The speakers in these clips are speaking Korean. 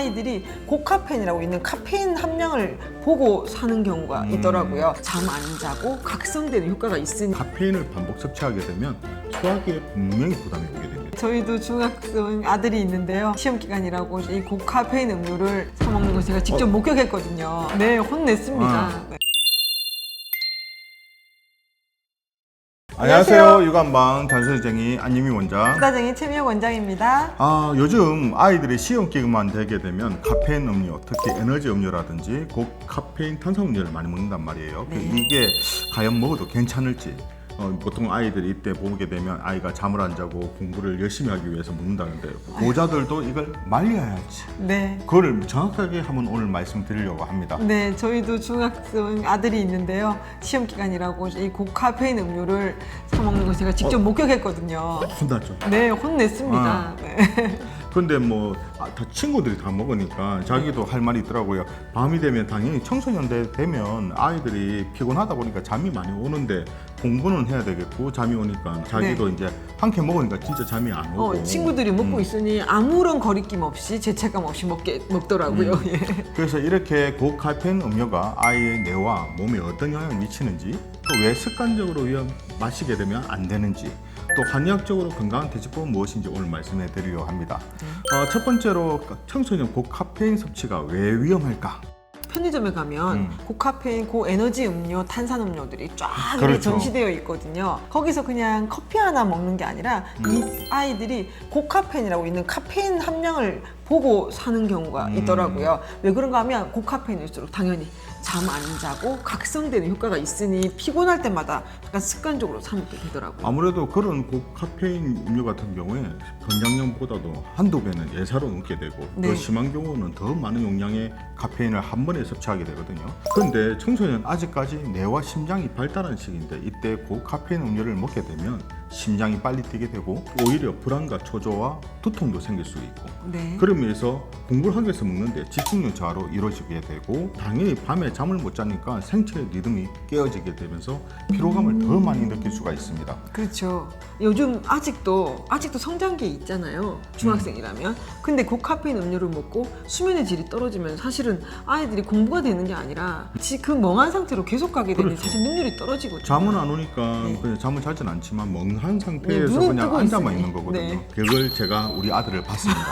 아이들이 고카페인이라고 있는 카페인 함량을 보고 사는 경우가 음. 있더라고요. 잠 안 자고 각성되는 효과가 있으니 카페인을 반복 섭취하게 되면 소화기에 분명히 부담이 오게 됩니다. 저희도 중학생 아들이 있는데요. 시험 기간이라고 이 고카페인 음료를 사 먹는 걸 제가 직접 목격했거든요. 네, 혼냈습니다. 아. 네. 안녕하세요. 유관방 잔소리쟁이 안유미 원장. 국가쟁이 최미혁 원장입니다. 아, 요즘 아이들이 시험 기간만 되게 되면 카페인 음료, 특히 에너지 음료라든지 고카페인 탄산음료를 많이 먹는단 말이에요. 네. 이게 과연 먹어도 괜찮을지. 어, 보통 아이들이 이때 보게 되면 아이가 잠을 안 자고 공부를 열심히 하기 위해서 먹는다는데 보자들도 이걸 말려야 할지 네. 그거를 정확하게 한번 오늘 말씀드리려고 합니다. 네, 저희도 중학생 아들이 있는데요. 시험 기간이라고 이 고카페인 음료를 사 먹는 걸 제가 직접 목격했거든요. 혼났죠. 네, 혼냈습니다. 아. 네. 근데 뭐 다 친구들이 다 먹으니까 자기도 할 말이 있더라고요. 밤이 되면 당연히 청소년 대- 되면 아이들이 피곤하다 보니까 잠이 많이 오는데 공부는 해야 되겠고 잠이 오니까 자기도 이제 한 캔 먹으니까 진짜 잠이 안 오고. 네. 어, 친구들이 먹고 음. 있으니 아무런 거리낌 없이 죄책감 없이 먹게 먹더라고요. 음. 예. 그래서 이렇게 고카페인 음료가 아이의 뇌와 몸에 어떤 영향을 미치는지 또 왜 습관적으로 위험 마시게 되면 안 되는지 또 한의학적으로 건강한 대처법은 무엇인지 오늘 말씀해 드리려고 합니다. 어, 첫 번째로 청소년 고카페인 섭취가 왜 위험할까? 편의점에 가면 음. 고카페인, 고에너지 음료, 탄산 음료들이 쫙 이렇게 그렇죠. 전시되어 있거든요. 거기서 그냥 커피 하나 먹는 게 아니라 음. 이 아이들이 고카페인이라고 있는 카페인 함량을 보고 사는 경우가 음. 있더라고요. 왜 그런가 하면 고카페인일수록 당연히 잠 안 자고 각성되는 효과가 있으니 피곤할 때마다 약간 습관적으로 사 먹게 되더라고요. 아무래도 그런 고카페인 음료 같은 경우에 권장량보다도 한두 배는 예사로 넘게 되고 네. 더 심한 경우는 더 많은 용량의 카페인을 한 번에 섭취하게 되거든요. 그런데 청소년 아직까지 뇌와 심장이 발달한 시기인데 이때 고카페인 음료를 먹게 되면 심장이 빨리 뛰게 되고 오히려 불안과 초조와 두통도 생길 수 있고 네. 그러면서 공부를 하기 위해서 먹는데 집중력 저하로 이루어지게 되고 당연히 밤에 잠을 못 자니까 생체 리듬이 깨어지게 되면서 피로감을 더 많이 느낄 수가 있습니다. 그렇죠. 요즘 아직도 아직도 성장기에 있잖아요. 중학생이라면. 근데 고카페인 음료를 먹고 수면의 질이 떨어지면 사실은 아이들이 공부가 되는 게 아니라 지- 그 멍한 상태로 계속 가게 되면 그렇죠. 사실 능률이 떨어지거든요. 잠은 안 오니까 네. 그냥 잠을 자진 않지만 멍한 네, 상태에서 눈은 그냥 뜨고 앉아만 있으니. 있는 거거든요. 네. 그걸 제가 우리 아들을 봤습니다.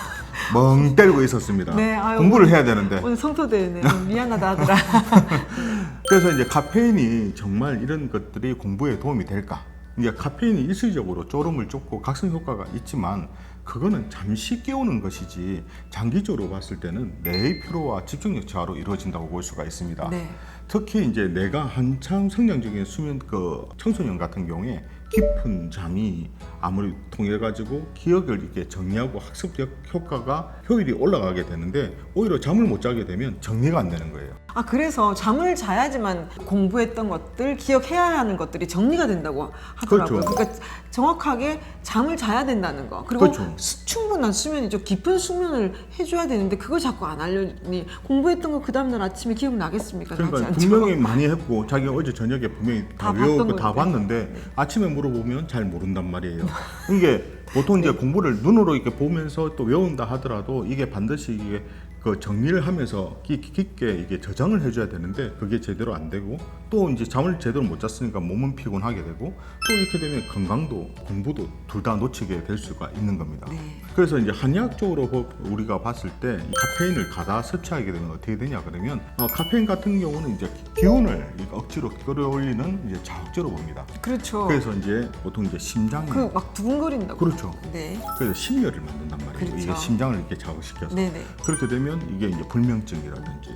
멍 때리고 있었습니다. 네, 아유, 공부를 해야 되는데 오늘 성토대네. 미안하다 하더라. 그래서 이제 카페인이 정말 이런 것들이 공부에 도움이 될까? 이게 카페인이 일시적으로 졸음을 쫓고 각성 효과가 있지만 그거는 잠시 깨우는 것이지 장기적으로 봤을 때는 뇌의 피로와 집중력 저하로 이루어진다고 볼 수가 있습니다. 네. 특히 이제 내가 한창 성장적인 수면 그 청소년 같은 경우에 깊은 잠이 아무리 통해 가지고 기억을 이렇게 정리하고 학습적 효과가 효율이 올라가게 되는데 오히려 잠을 못 자게 되면 정리가 안 되는 거예요. 아 그래서 잠을 자야지만 공부했던 것들, 기억해야 하는 것들이 정리가 된다고 하더라고요. 그렇죠. 그러니까 정확하게 잠을 자야 된다는 거. 그리고 그렇죠. 수- 충분한 수면이죠. 깊은 수면을 해줘야 되는데 그걸 자꾸 안 알려니 공부했던 거 그 다음날 아침에 기억 나겠습니까? 그러니까. 분명히 많이 했고 자기가 어제 저녁에 분명히 다, 다 외우고 다. 봤는데 아침에 물어보면 잘 모른단 말이에요. 이게 보통 네. 이제 공부를 눈으로 이렇게 보면서 또 외운다 하더라도 이게 반드시 이게 그 정리를 하면서 깊- 깊게 이게 저장을 해줘야 되는데 그게 제대로 안 되고 또 이제 잠을 제대로 못 잤으니까 몸은 피곤하게 되고 또 이렇게 되면 건강도 공부도 둘 다 놓치게 될 수가 있는 겁니다. 네. 그래서 이제 한의학적으로 보- 우리가 봤을 때이 카페인을 가다 섭취하게 되면 어떻게 되냐 그러면 어, 카페인 같은 경우는 이제 기운을 억지로 끌어올리는 이제 자극제로 봅니다. 그렇죠. 그래서 이제 보통 이제 심장이 그 막 두근거린다고. 그렇죠. 네. 그래서 심열을 만든단 말이에요. 그렇죠. 이게 심장을 이렇게 자극시켜서 네네. 그렇게 되면 이게 이제 불면증이라든지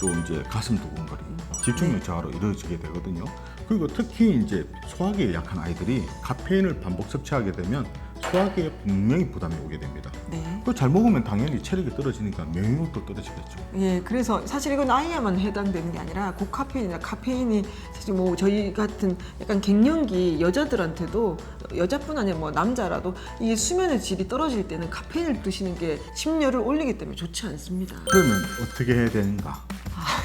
또 이제 가슴 두근거림, 집중력 저하로 이루어지게 되거든요. 그리고 특히 이제 소화기에 약한 아이들이 카페인을 반복 섭취하게 되면 소화기에 분명히 부담이 오게 됩니다. 네. 그 잘 먹으면 당연히 체력이 떨어지니까 면역력도 떨어지겠죠. 예, 그래서 사실 이건 아이야만 해당되는 게 아니라 고카페인이나 카페인이 사실 뭐 저희 같은 약간 갱년기 여자들한테도 여자뿐 아니라 뭐 남자라도 이 수면의 질이 떨어질 때는 카페인을 드시는 게 심려를 올리기 때문에 좋지 않습니다. 그러면 어떻게 해야 되는가?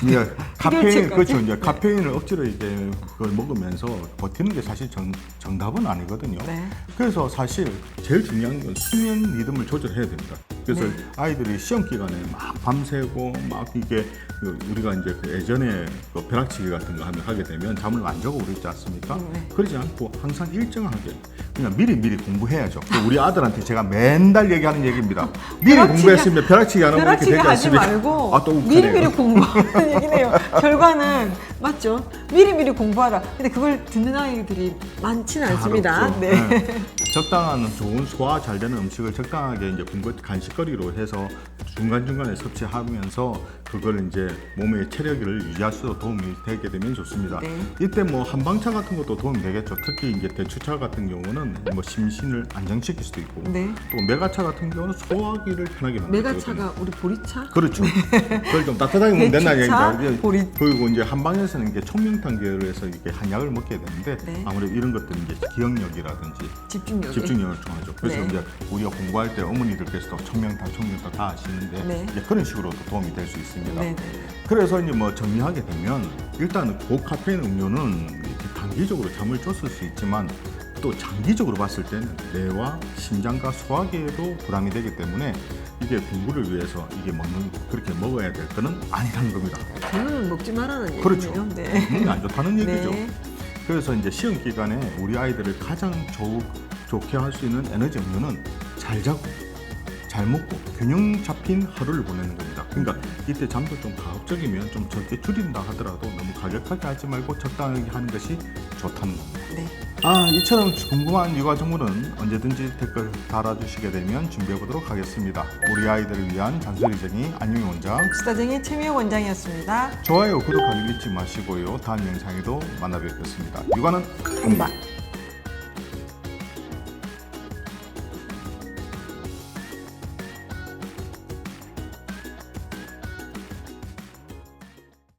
이제 카페인? 그렇죠. 이제 네. 카페인을 억지로 이제 그걸 먹으면서 버티는 게 사실 정, 정답은 아니거든요. 네. 그래서 사실 제일 중요한 건 수면 리듬을 조절해야 됩니다. 그래서 네. 아이들이 시험 기간에 막 밤새고 막 이게 그 우리가 이제 그 예전에 그 벼락치기 같은 거 하면 하게 되면 잠을 안 자고 그러지 않습니까? 네. 그러지 않고 항상 일정하게 그냥 미리 미리 공부해야죠. 그 우리 아들한테 제가 맨날 얘기하는 얘기입니다. 미리 공부했으면 벼락치기 안 하고 이렇게 벼락치기 되지 하지 않습니까? 말고 아, 또 미리 미리 욱하네요. 공부하는 얘기네요. 결과는 맞죠? 미리미리 공부하라. 근데 그걸 듣는 아이들이 많지는 않습니다. 어렵죠. 네. 네. 적당한 좋은 소화 잘 되는 음식을 적당하게 이제 공부 간식거리로 해서 중간 중간에 섭취하면서 그걸 이제 몸의 체력을 유지할 수도 도움이 되게 되면 좋습니다. 네. 이때 뭐 한방차 같은 것도 도움이 되겠죠. 특히 이제 대추차 같은 경우는 뭐 심신을 안정시킬 수도 있고 네. 또 메가차 같은 경우는 소화기를 편하게 만들거든요. 메가차가 우리 보리차? 그렇죠. 그걸 좀 따뜻하게 먹으면 된다는 얘기죠. 보리- 그리고 이제 한방에서는 이게 청명탕 계열에서 이게 한약을 먹게 되는데 네. 아무래도 이런 것들은 이제 기억력이라든지 집중력이. 집중력을 통하죠. 그래서 네. 이제 우리가 공부할 때 어머니들께서도 청명탕, 청명탕 다 아시는데 네. 이제 그런 식으로도 도움이 될 수 있습니다. 네, 네. 그래서 이제 뭐 정리하게 되면 일단 고카페인 음료는 이렇게 단기적으로 잠을 줬을 수 있지만 또 장기적으로 봤을 때는 뇌와 심장과 소화기에도 부담이 되기 때문에 이게 공부를 위해서 이게 먹는 그렇게 먹어야 될 거는 아니라는 겁니다. 저는 먹지 말라는 그렇죠. 얘기네요. 네. 건강에 안 좋다는 얘기죠. 네. 그래서 이제 시험 기간에 우리 아이들을 가장 좋, 좋게 할 수 있는 에너지 음료는 잘 자고 잘 먹고 균형 잡힌 하루를 보내는 겁니다. 그러니까 이때 잠도 좀 가급적이면 좀 적게 줄인다 하더라도 너무 가격하게 하지 말고 적당하게 하는 것이 좋다는 겁니다. 네. 아, 이처럼 궁금한 육아 정보는 언제든지 댓글 달아주시게 되면 준비해 보도록 하겠습니다. 우리 아이들을 위한 잔소리쟁이 안유희 원장. 수다쟁이 최미호 원장이었습니다. 좋아요, 구독하기 잊지 마시고요. 다음 영상에도 만나 뵙겠습니다. 육아는 한바.